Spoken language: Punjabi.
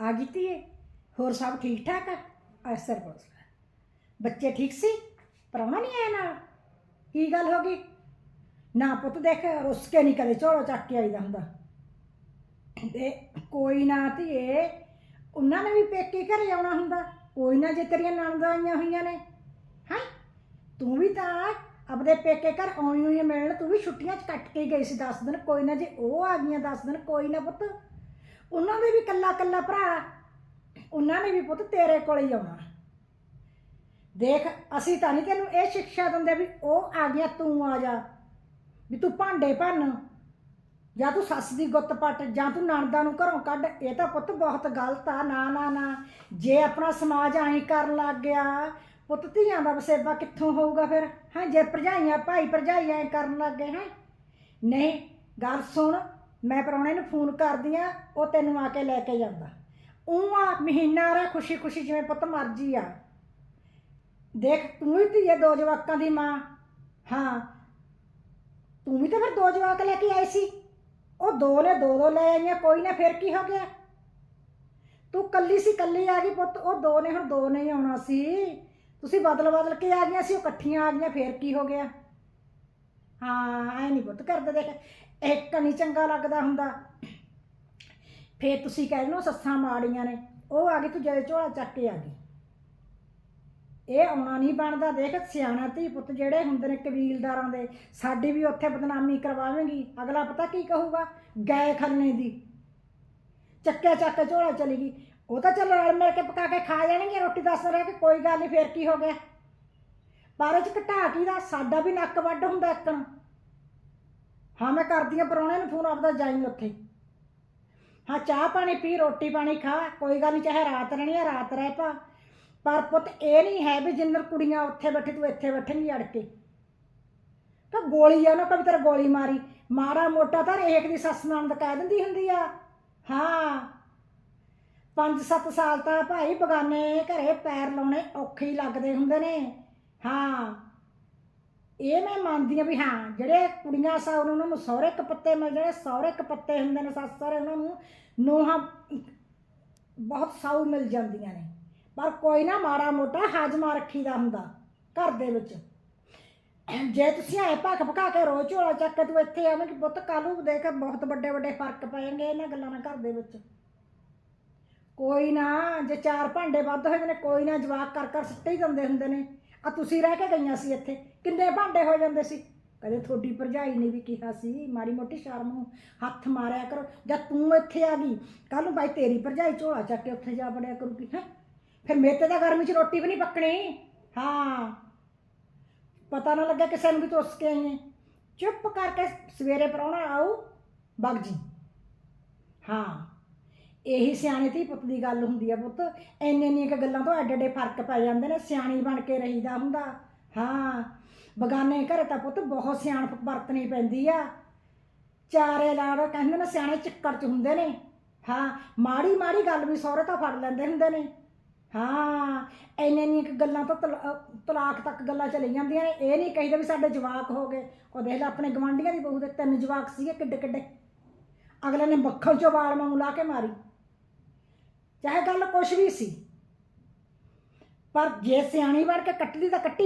ਆ ਗਈ ਧੀਏ ਹੋਰ ਸਭ ਠੀਕ ਠਾਕ ਆ? ਅਸਰ ਬਸ ਬੱਚੇ ਠੀਕ ਸੀ? ਪ੍ਰਾਹੁਣਾ ਨਹੀਂ ਆਇਆ ਨਾਲ? ਕੀ ਗੱਲ ਹੋ ਗਈ? ਨਾ ਪੁੱਤ ਦੇਖ, ਰੁੱਸ ਕੇ ਨਹੀਂ ਕਦੇ ਝੋਲੋ ਚੱਕ ਕੇ ਆਈਦਾ ਹੁੰਦਾ। ਤੇ ਕੋਈ ਨਾ ਧੀਏ, ਉਹਨਾਂ ਨੇ ਵੀ ਪੇਕੇ ਘਰੇ ਆਉਣਾ ਹੁੰਦਾ। ਕੋਈ ਨਾ ਜੇ ਤੇਰੀਆਂ ਨਣਦਾਂ ਆਈਆਂ ਹੋਈਆਂ ਨੇ। ਹਾਂ? ਤੂੰ ਵੀ ਤਾਂ ਆਪਣੇ ਪੇਕੇ ਘਰ ਆਉਣੀ ਹੋਈ ਮਿਲਣ, ਤੂੰ ਵੀ ਛੁੱਟੀਆਂ 'ਚ ਕੱਟ ਕੇ ਗਈ ਸੀ 10 ਦਿਨ। ਕੋਈ ਨਾ ਜੇ ਉਹ ਆ ਗਈਆਂ 10 ਦਿਨ, ਕੋਈ ਨਾ ਪੁੱਤ। ਉਹਨਾਂ ਦੇ ਵੀ ਕੱਲਾ ਕੱਲਾ ਭਰਾ ਉਹਨਾਂ ਨੇ ਵੀ ਪੁੱਤ ਤੇਰੇ ਕੋਲ ਹੀ ਆਉਣਾ। ਦੇਖ, ਅਸੀਂ ਤਾਂ ਨਹੀਂ ਤੈਨੂੰ ਇਹ ਸਿੱਖਿਆ ਦਿੰਦੇ ਵੀ ਉਹ ਆ ਗਿਆ, ਤੂੰ ਆ ਜਾ। ਵੀ ਤੂੰ ਭਾਂਡੇ ਭੰਨ। ਜਾਂ ਤੂੰ ਸੱਸ ਦੀ ਗੁੱਤ ਪੱਟ, ਜਾਂ ਤੂੰ ਨਣਦਾਂ ਨੂੰ ਘਰੋਂ ਕੱਢ। ਇਹ ਤਾਂ ਪੁੱਤ ਬਹੁਤ ਗਲਤ ਆ। ਨਾ ਨਾ ਨਾ। ਜੇ ਆਪਣਾ ਸਮਾਜ ਐਂ ਕਰਨ ਲੱਗ ਗਿਆ, ਪੁੱਤ ਧੀਆਂ ਦਾ ਵਸੇਬਾ ਕਿੱਥੋਂ ਹੋਊਗਾ ਫਿਰ? ਹਾਂ, ਜੇ ਭਰਜਾਈਆਂ, ਭਾਈ ਭਰਜਾਈ ਐਂ ਕਰਨ ਲੱਗ ਗਏ, ਹੈ? ਨਹੀਂ, ਗੱਲ ਸੁਣ। ਮੈਂ ਪ੍ਰਾਹੁਣੇ ਨੂੰ ਫੋਨ ਕਰਦੀ ਆ, ਉਹ ਤੈਨੂੰ ਆ ਕੇ ਲੈ ਕੇ ਜਾਂਦਾ। ਉਹ ਆ, ਮਹੀਨਾ ਰਾ ਖੁਸ਼ੀ ਖੁਸ਼ੀ ਜਿਵੇਂ ਪੁੱਤ ਮਰਜ਼ੀ ਆ। ਦੇਖ, ਤੂੰ ਵੀ ਧੀਏ, ਦੋ ਜਵਾਕਾਂ ਦੀ ਮਾਂ। ਹਾਂ, ਤੂੰ ਵੀ ਤਾਂ ਫਿਰ ਦੋ ਜਵਾਕ ਲੈ ਕੇ ਆਈ ਸੀ। ਉਹ ਦੋ ਨੇ ਦੋ ਦੋ ਲੈ ਆਈਆਂ, ਕੋਈ ਨਾ ਫਿਰ ਕੀ ਹੋ ਗਿਆ? ਤੂੰ ਕੱਲੀ ਸੀ, ਕੱਲੀ ਆ ਗਈ ਪੁੱਤ, ਉਹ ਦੋ ਨੇ ਹੁਣ ਦੋ ਨਹੀਂ ਆਉਣਾ ਸੀ। ਤੁਸੀਂ ਬਦਲ ਬਦਲ ਕੇ ਆ ਗਈਆਂ ਸੀ, ਉਹ ਇਕੱਠੀਆਂ ਆ ਗਈਆਂ, ਫਿਰ ਕੀ ਹੋ ਗਿਆ? ਹਾਂ, ਐ ਨਹੀਂ ਪੁੱਤ ਕਰਦੇ, ਦੇਖ। ਇੱਕ ਨਹੀਂ ਚੰਗਾ ਲੱਗਦਾ ਹੁੰਦਾ। ਫੇਰ ਤੁਸੀਂ ਕਹਿ ਲਓ ਸੱਸਾਂ ਮਾੜੀਆਂ ਨੇ, ਉਹ ਆ ਗਈ ਤੂੰ ਜਦੇ ਝੋਲਾ ਚੱਕ ਕੇ ਆ ਗਈ। ਇਹ ਆਉਣਾ ਨਹੀਂ ਬਣਦਾ, ਦੇਖ ਸਿਆਣਾ ਧੀ ਪੁੱਤ ਜਿਹੜੇ ਹੁੰਦੇ ਨੇ ਕਬੀਲਦਾਰਾਂ ਦੇ, ਸਾਡੀ ਵੀ ਉੱਥੇ ਬਦਨਾਮੀ ਕਰਵਾਵੇਂਗੀ। ਅਗਲਾ ਪਤਾ ਕੀ ਕਹੂਗਾ? ਗਏ ਖੰਨੇ ਦੀ। ਚੱਕਿਆ ਚੱਕ ਝੋਲਾ ਚਲੀ ਗਈ। ਉਹ ਤਾਂ ਚੱਲ ਰਲ ਮਿਲ ਕੇ ਪਕਾ ਕੇ ਖਾ ਜਾਣਗੇ ਰੋਟੀ ਦੱਸ ਰਿਹਾ ਕਿ ਕੋਈ ਗੱਲ ਨਹੀਂ ਫੇਰ ਕੀ ਹੋ ਗਿਆ? ਪਰ ਚ ਘਟਾ ਕੀ ਦਾ? ਸਾਡਾ ਵੀ ਨੱਕ ਵੱਢ ਹੁੰਦਾ ਇੱਕਣ ਹਾਂ, ਮੈਂ ਕਰਦੀ ਆ ਪਰੋਣੇ ਨੂੰ ਫੋਨ, ਆਪਦਾ ਜਾਈ ਉੱਥੇ। ਹਾਂ, ਚਾਹ ਪਾਣੀ ਪੀ, ਰੋਟੀ ਪਾਣੀ ਖਾ, ਕੋਈ ਗੱਲ ਨਹੀਂ, ਚਾਹੇ ਰਾਤ ਰਹਿਣੀ ਆ, ਰਾਤ ਰਹਿ ਪਾ। ਪਰ ਪੁੱਤ, ਇਹ ਨਹੀਂ ਹੈ ਵੀ ਜਿੰਨਰ ਕੁੜੀਆਂ ਉੱਥੇ ਬੈਠੀ, ਤੂੰ ਇੱਥੇ ਬੈਠੇਂਗੀ ਅੜ ਕੇ। ਤਾਂ ਗੋਲੀ ਆ ਉਹਨਾਂ ਕੋ ਤੇਰੇ ਗੋਲੀ ਮਾਰੀ। ਮਾਰਾ ਮੋਟਾ ਤਾਂ ਰੇਖ ਦੀ ਸੱਸ ਨਣਦ ਕਹਿ ਦਿੰਦੀ ਹੁੰਦੀ ਆ। ਹਾਂ। 5-7 ਸਾਲ ਤਾਂ ਭਾਈ ਬਗਾਨੇ ਘਰੇ ਪੈਰ ਲਾਉਣੇ ਔਖੇ ਹੀ ਲੱਗਦੇ ਹੁੰਦੇ ਨੇ। ਹਾਂ। ਇਹ ਮੈਂ ਮੰਨਦੀ ਆ ਵੀ ਹਾਂ, ਜਿਹੜੇ ਕੁੜੀਆਂ ਸਾ ਉਹਨਾਂ ਨੂੰ ਸਹੁਰੇ ਕਪੱਤੇ ਮਿਲ ਜਿਹੜੇ ਸਹੁਰੇ ਕਪੱਤੇ ਹੁੰਦੇ ਨੇ ਸੱਸ ਸਹੁਰੇ, ਉਹਨਾਂ ਨੂੰ ਨੋਹਾਂ ਬਹੁਤ ਸਾਊ ਮਿਲ ਜਾਂਦੀਆਂ ਨੇ। ਪਰ ਕੋਈ ਨਾ ਮਾੜਾ ਮੋਟਾ ਹਾਜ਼ਮਾ ਰੱਖੀਦਾ ਹੁੰਦਾ ਘਰ ਦੇ ਵਿੱਚ। ਜੇ ਤੁਸੀਂ ਐ ਭੱਖ ਭਕਾ ਕੇ ਰੋ ਝੋਲਾ ਚੱਕ ਕੇ ਤੂੰ ਇੱਥੇ ਆਵੇਂ ਕਿ ਪੁੱਤ ਕੱਲ ਨੂੰ ਦੇਖ ਬਹੁਤ ਵੱਡੇ ਵੱਡੇ ਫ਼ਰਕ ਪੈਣਗੇ ਇਹਨਾਂ ਗੱਲਾਂ ਨਾਲ ਘਰ ਦੇ ਵਿੱਚ। ਕੋਈ ਨਾ ਜੇ ਚਾਰ ਭਾਂਡੇ ਵੱਧ ਹੋਏ ਨੇ, ਕੋਈ ਨਾ ਜਵਾਕ ਕਰ ਕਰ ਸਿੱਟੇ ਹੀ ਦਿੰਦੇ ਹੁੰਦੇ ਨੇ। ਆ ਤੁਸੀਂ ਰਹਿ ਕੇ ਗਈਆਂ ਸੀ ਇੱਥੇ। ਕਿੰਨੇ ਭਾਂਡੇ ਹੋ ਜਾਂਦੇ ਸੀ? ਕਦੇ ਤੁਹਾਡੀ ਭਰਜਾਈ ਨੇ ਵੀ ਕਿਹਾ ਸੀ, ਮਾੜੀ ਮੋਟੀ ਸ਼ਰਮ ਨੂੰ ਹੱਥ ਮਾਰਿਆ ਕਰੋ। ਜਦ ਤੂੰ ਇੱਥੇ ਆ ਗਈ ਕੱਲ ਨੂੰ ਬਾਈ ਤੇਰੀ ਭਰਜਾਈ ਝੋਲਾ ਚੱਕ ਕੇ ਉੱਥੇ ਜਾ ਵੜਿਆ ਕਰੂਗੀ, ਹੈ? ਫਿਰ ਮੇਤੇ ਤਾਂ ਗਰਮੀ 'ਚ ਰੋਟੀ ਵੀ ਨਹੀਂ ਪੱਕਣੀ। ਹਾਂ। ਪਤਾ ਨਾ ਲੱਗਾ ਕਿਸੇ ਨੂੰ ਵੀ ਤੁਸ ਕੇ ਆਈ ਚੁੱਪ ਕਰਕੇ ਸਵੇਰੇ ਪ੍ਰਾਹੁਣਾ ਆਊ ਬਗ ਜੀ। ਹਾਂ। ਇਹੀ ਸਿਆਣੇ ਧੀ ਪੁੱਤ ਦੀ ਗੱਲ ਹੁੰਦੀ ਆ ਪੁੱਤ। ਇੰਨੇ ਇੰਨੀਆਂ ਗੱਲਾਂ ਤੋਂ ਐਡੇ ਐਡੇ ਫ਼ਰਕ ਪੈ ਜਾਂਦੇ ਨੇ, ਸਿਆਣੀ ਬਣ ਕੇ ਰਹੀਦਾ ਹੁੰਦਾ। ਹਾਂ, ਬਗਾਨੇ ਘਰੇ ਤਾਂ ਪੁੱਤ ਬਹੁਤ ਸਿਆਣਪ ਵਰਤਣੀ ਪੈਂਦੀ ਆ। ਚਾਰੇ ਲਾੜ ਕਹਿੰਦੇ ਨੇ ਸਿਆਣੇ ਚੱਕਰ ਚ ਹੁੰਦੇ ਨੇ। ਹਾਂ, ਮਾੜੀ ਮਾੜੀ ਗੱਲ ਵੀ ਸਹੁਰੇ ਤਾਂ ਫੜ ਲੈਂਦੇ ਹੁੰਦੇ ਨੇ। ਹਾਂ, ਇੰਨੇ ਇੰਨੀਆਂ ਕੁ ਗੱਲਾਂ ਤੋਂ ਤਲਾ- ਤਲਾਕ ਤੱਕ ਗੱਲਾਂ ਚਲੀ ਜਾਂਦੀਆਂ ਨੇ। ਇਹ ਨਹੀਂ ਕਹੀਦਾ ਵੀ ਸਾਡੇ ਜਵਾਕ ਹੋ ਗਏ। ਉਹ ਦੇਖ ਲੈ ਆਪਣੇ ਗਵਾਂਢੀਆਂ ਦੀ ਬਹੂ ਦੇ ਤਿੰਨ ਜਵਾਕ ਸੀਗੇ ਕਿੱਡੇ ਕਿੱਡੇ। ਅਗਲੇ ਨੇ ਮੱਖਣ ਚੋਂ ਵਾਲ ਵਾਂਗੂ ਲਾ ਕੇ ਮਾਰੀ। ਚਾਹੇ ਗੱਲ ਕੁਛ ਵੀ ਸੀ। ਪਰ ਜੇ ਸਿਆਣੀ ਬਣ ਕੇ ਕੱਟਦੀ ਤਾਂ ਕੱਟੀ